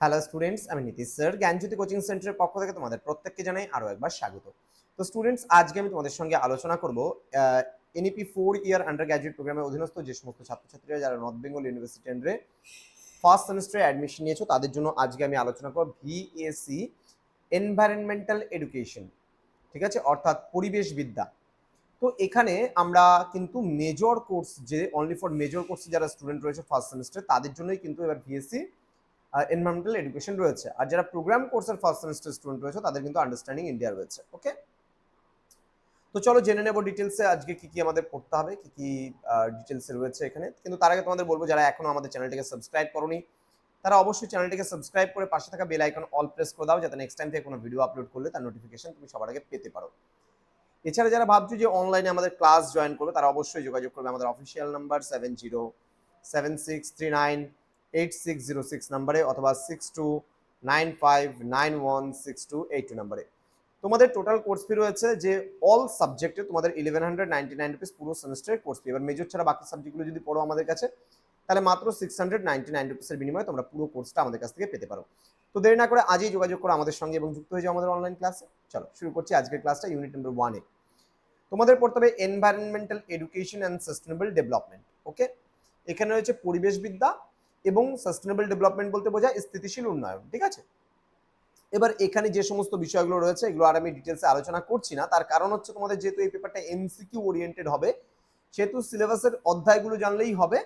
Hello students আমি Nitish sir. জ্ঞানজ্যোতি coaching সেন্টারের পক্ষ থেকে তোমাদের প্রত্যেককে জানাই আরও একবার স্বাগত। তো স্টুডেন্টস আজকে আমি তোমাদের সঙ্গে আলোচনা করব NEP four year undergraduate প্রোগ্রামের অধীনস্থ যে সমস্ত ছাত্রছাত্রীরা যারা নর্থ বেঙ্গল ইউনিভার্সিটি আন্ডারে ফার্স্ট সেমিস্টারে অ্যাডমিশন নিয়েছো, তাদের জন্য আজকে আমি আলোচনা করব ভিএসি এনভায়রনমেন্টাল এডুকেশন ঠিক আছে? অর্থাৎ পরিবেশ বিদ্যা। তো এখানে আমরা কিন্তু মেজর কোর্স যে অনলি ফর মেজর কোর্সে যারা স্টুডেন্ট রয়েছে ফার্স্ট সেমিস্টার তাদের জন্যই কিন্তু এবার ভিএসসি এনভায়রনমেন্টাল এডুকেশন রয়েছে। আর যারা প্রোগ্রাম কোর্সের ফার্স্ট সেমিস্টার স্টুডেন্ট রয়েছে, তাদের কিন্তু আন্ডারস্ট্যান্ডিং ইন্ডিয়া রয়েছে ওকে তো চলো জেনে নেব ডিটেলসে আজকে কি কি আমাদের পড়তে হবে, কি কি ডিটেলসে রয়েছে এখানে। কিন্তু তার আগে তোমাদের বলব, যারা এখনও আমাদের চ্যানেলটিকে সাবস্ক্রাইব করনি, তারা অবশ্যই চ্যানেলটিকে সাবস্ক্রাইব করে পাশে থাকা বেল আইকন অল প্রেস করে দাও, যাতে নেক্সট টাইম থেকে কোনো ভিডিও আপলোড করলে তার নোটিফিকেশন তুমি সবার আগে পেতে পারো। এছাড়া যারা ভাবছ যে অনলাইনে আমাদের ক্লাস জয়েন করবে, তারা অবশ্যই যোগাযোগ করবে আমাদের official number seven zero seven six three nine eight six zero six নাম্বারে অথবা six two nine five nine one six two eight two নাম্বারে। তোমাদের টোটাল কোর্স ফি রয়েছে যে অল সাবজেক্টে তোমাদের eleven hundred ninety nine rupees পুরো সেমিস্টারের কোর্স ফি এবার মেজর ছাড়া বাকি সাবজেক্টগুলো যদি পড়ো আমাদের কাছে, তাহলে মাত্র সিক্স হান্ড্রেড নাইনটি নাইন রুপিসের বিনিময়ে তোমরা পুরো কোর্সটা আমাদের কাছ থেকে পেতে পারো। তো দেরি না করে আজই যোগাযোগ করো আমাদের সঙ্গে এবং যুক্ত হয়ে যাও আমাদের অনলাইন ক্লাসে চলো, শুরু করছি আজকের ক্লাসটা ইউনিট নাম্বার ওয়ানে তোমাদের পড়তে হবে environmental education and sustainable development okay এখানে রয়েছে পরিবেশবিদ্যা এবং সাস্টেনেবল ডেভেলপমেন্ট বলতে বোঝায় স্থিতিশীল উন্নয়ন, ঠিক আছে? এবার এখানে যে সমস্ত বিষয়গুলো রয়েছে, এগুলো আর আমি ডিটেলসে আলোচনা করছি না। তার কারণ হচ্ছে তোমাদের যেহেতু এই পেপারটা এমসিকিউ ওরিয়েন্টেড হবে, সেহেতু সিলেবাসের অধ্যায়গুলো জানলেই হবে।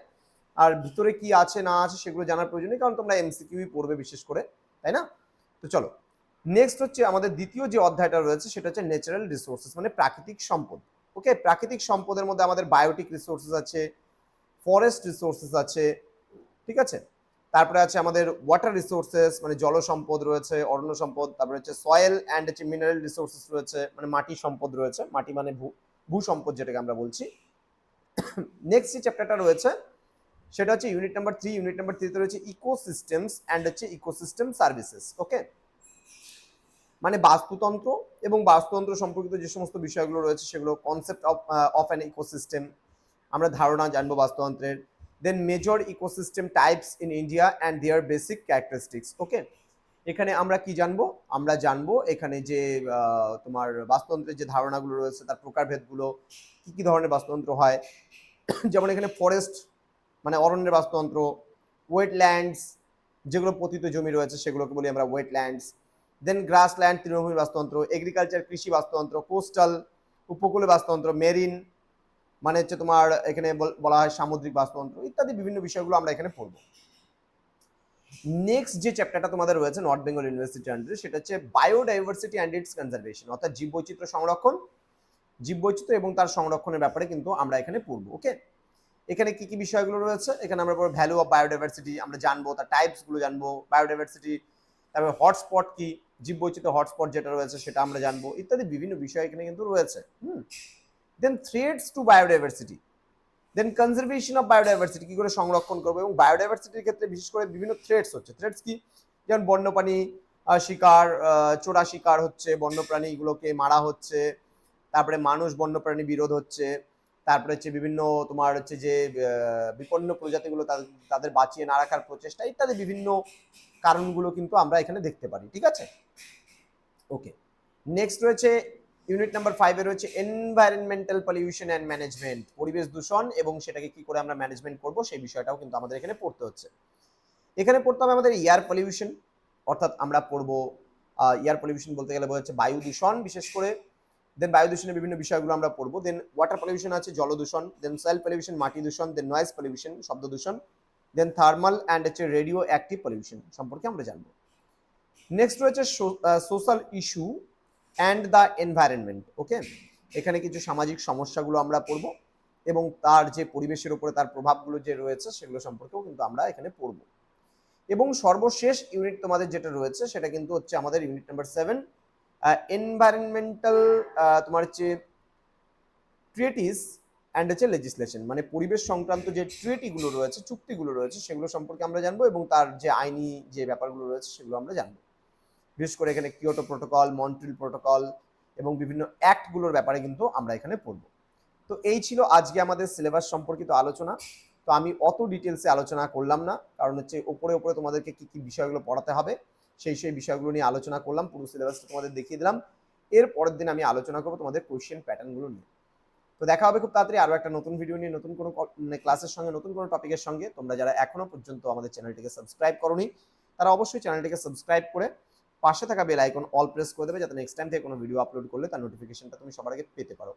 আর ভিতরে কি আছে, না আছে সেগুলো জানার প্রয়োজন নেই, কারণ তোমরা এমসিকিউই পড়বে বিশেষ করে, তাই না? তো চলো নেক্সট হচ্ছে আমাদের দ্বিতীয় যে অধ্যায়টা রয়েছে, সেটা হচ্ছে ন্যাচারাল রিসোর্সেস মানে প্রাকৃতিক সম্পদ ওকে প্রাকৃতিক সম্পদের মধ্যে আমাদের বায়োটিক রিসোর্সেস আছে ফরেস্ট রিসোর্সেস আছে ঠিক আছে? তারপরে আছে আমাদের ওয়াটার রিসোর্সেস মানে জল সম্পদ রয়েছে অরণ্য সম্পদ তারপরে হচ্ছে সয়েল অ্যান্ড হচ্ছে মিনারেল রিসোর্সেস রয়েছে মানে মাটি সম্পদ রয়েছে, মাটি মানে ভূ ভূ সম্পদ যেটাকে আমরা বলছি। নেক্সট যে চ্যাপ্টারটা রয়েছে, সেটা হচ্ছে unit number three unit number থ্রিতে রয়েছে ইকোসিস্টেমস অ্যান্ড হচ্ছে ইকোসিস্টেম সার্ভিসেস ওকে মানে বাস্তুতন্ত্র এবং বাস্তুতন্ত্র সম্পর্কিত যে সমস্ত বিষয়গুলো রয়েছে, সেগুলো concept of of an ecosystem আমরা ধারণা জানব বাস্তুতন্ত্রের। Then major ecosystem types in India and their basic characteristics okay এখানে আমরা কি জানব? আমরা জানব এখানে যে তোমার বাস্তুতন্ত্রের যে ধারণাগুলো রয়েছে, তার প্রকারভেদগুলো, কি কি ধরনের বাস্তুতন্ত্র হয়? যেমন এখানে ফরেস্ট মানে অরণ্যের বাস্তুতন্ত্র ওয়েটল্যান্ডস যেগুলো পতিত জমি রয়েছে, সেগুলোকে বলি আমরা ওয়েটল্যান্ডস দেন গ্রাসল্যান্ড তৃণভূমি বাস্তুতন্ত্র এগ্রিকালচার কৃষি বাস্তুতন্ত্র কোস্টাল উপকূলীয় বাস্তুতন্ত্র মেরিন মানে হচ্ছে তোমার এখানে বলা হয় সামুদ্রিক বাস্তুতন্ত্র ইত্যাদি বিভিন্ন বিষয়গুলো আমরা এখানে পড়ব। নেক্সট যে চ্যাপ্টারটা তোমাদের রয়েছে নর্থ বেঙ্গল ইউনিভার্সিটি আন্ডারে সেটা হচ্ছে বায়োডাইভার্সিটি অ্যান্ড ইটস কনজারভেশন অর্থাৎ জীববৈচিত্র্য সংরক্ষণ। জীববৈচিত্র্য এবং তার সংরক্ষণের ব্যাপারে কিন্তু আমরা এখানে পড়ব ওকে এখানে কি কি বিষয়গুলো রয়েছে? এখানে আমরা পড়ব ভ্যালু অফ বায়োডাইভার্সিটি আমরা জানব তার টাইপসগুলো জানব বায়োডাইভার্সিটি তারপরে হটস্পট কি, জীববৈচিত্র্য হটস্পট যেটা রয়েছে সেটা আমরা জানব, ইত্যাদি বিভিন্ন বিষয় এখানে কিন্তু রয়েছে, হুম? Then threats to biodiversity then conservation of biodiversity কী করে সংরক্ষণ করব? এবং বায়োডাইভার্সিটির ক্ষেত্রে বিশেষ করে বিভিন্ন থ্রেডস হচ্ছে। থ্রেডস কি? যেমন বন্যপ্রাণী শিকার চোরা শিকার হচ্ছে বন্যপ্রাণীগুলোকে মারা হচ্ছে, তারপরে মানুষ বন্যপ্রাণী বিরোধ হচ্ছে, তারপরে হচ্ছে বিভিন্ন তোমার হচ্ছে যে বিপন্ন প্রজাতিগুলো তাদের তাদের বাঁচিয়ে না রাখার প্রচেষ্টা ইত্যাদি বিভিন্ন কারণগুলো কিন্তু আমরা এখানে দেখতে পারি। ঠিক আছে? ওকে নেক্সট রয়েছে ইউনিট নাম্বার ফাইভে রয়েছে এনভায়রনমেন্টাল পলিউশন অ্যান্ড ম্যানেজমেন্ট পরিবেশ দূষণ এবং সেটাকে কি করে আমরা ম্যানেজমেন্ট করব সেই বিষয়টাও কিন্তু আমাদের এখানে পড়তে হচ্ছে। এখানে পড়তে হবে আমাদের এয়ার পলিউশন অর্থাৎ আমরা পড়ব এয়ার পলিউশন বলতে গেলে বোঝা বায়ু দূষণ, বিশেষ করে দেন বায়ু দূষণের বিভিন্ন বিষয়গুলো আমরা পড়ব দেন ওয়াটার পলিউশন আছে, জল দূষণ দেন সয়েল পলিউশন মাটি দূষণ দেন নয়েজ পলিউশন শব্দ দূষণ দেন থার্মাল অ্যান্ড হচ্ছে রেডিও অ্যাক্টিভ পলিউশন সম্পর্কে আমরা জানব। নেক্সট রয়েছে social issue and the environment okay এখানে কিছু সামাজিক সমস্যাগুলো আমরা পড়ব এবং তার যে পরিবেশের উপরে তার প্রভাবগুলো যে রয়েছে সেগুলো সম্পর্কেও কিন্তু আমরা এখানে পড়ব। এবং সর্বশেষ ইউনিট তোমাদের যেটা রয়েছে সেটা কিন্তু হচ্ছে আমাদের ইউনিট নাম্বার সেভেন এনভায়রনমেন্টাল তোমার হচ্ছে ট্রিয়েটিস অ্যান্ড হচ্ছে লেজিসলেশন মানে পরিবেশ সংক্রান্ত যে ট্রিয়েটিগুলো রয়েছে, চুক্তিগুলো রয়েছে সেগুলো সম্পর্কে আমরা জানব এবং তার যে আইনি যে ব্যাপারগুলো রয়েছে সেগুলো আমরা জানব। বিশেষ করে এখানে কিয়োটো প্রোটোকল মন্ট্রিল প্রোটোকল এবং বিভিন্ন অ্যাক্টগুলোর ব্যাপারে কিন্তু আমরা এখানে পড়ব। তো এই ছিল আজকে আমাদের সিলেবাস সম্পর্কিত আলোচনা। তো আমি অত ডিটেলসে আলোচনা করলাম না, কারণ হচ্ছে ওপরে ওপরে তোমাদেরকে কি কি বিষয়গুলো পড়াতে হবে, সেই সেই বিষয়গুলো নিয়ে আলোচনা করলাম, পুরো সিলেবাসটা তোমাদের দেখিয়ে দিলাম। এর পরের দিন আমি আলোচনা করব তোমাদের কোয়েশ্চেন প্যাটার্নগুলো নিয়ে। তো দেখা হবে খুব তাড়াতাড়ি আরও একটা নতুন ভিডিও নিয়ে, নতুন কোনো মানে ক্লাসের সঙ্গে, নতুন কোনো টপিকের সঙ্গে। তোমরা যারা এখনও পর্যন্ত আমাদের চ্যানেলটিকে সাবস্ক্রাইব করোনি, তারা অবশ্যই চ্যানেলটিকে সাবস্ক্রাইব করে পাশে থাকা বেল আইকন অল প্রেস করে দেবে যাতে নেক্সট টাইম থেকে কোনো ভিডিও আপলোড করলে তার নোটিফিকেশনটা তুমি সবার আগে পেতে পারো।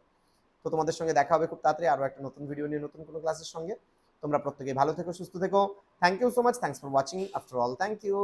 তো তোমাদের সঙ্গে দেখা হবে খুব তাড়াতাড়ি আরও একটা নতুন ভিডিও নিয়ে, নতুন কোনো ক্লাসের সঙ্গে। তোমরা প্রত্যেকেই ভালো থেকো, সুস্থ থেকো। Thank you so much thanks for watching after all thank you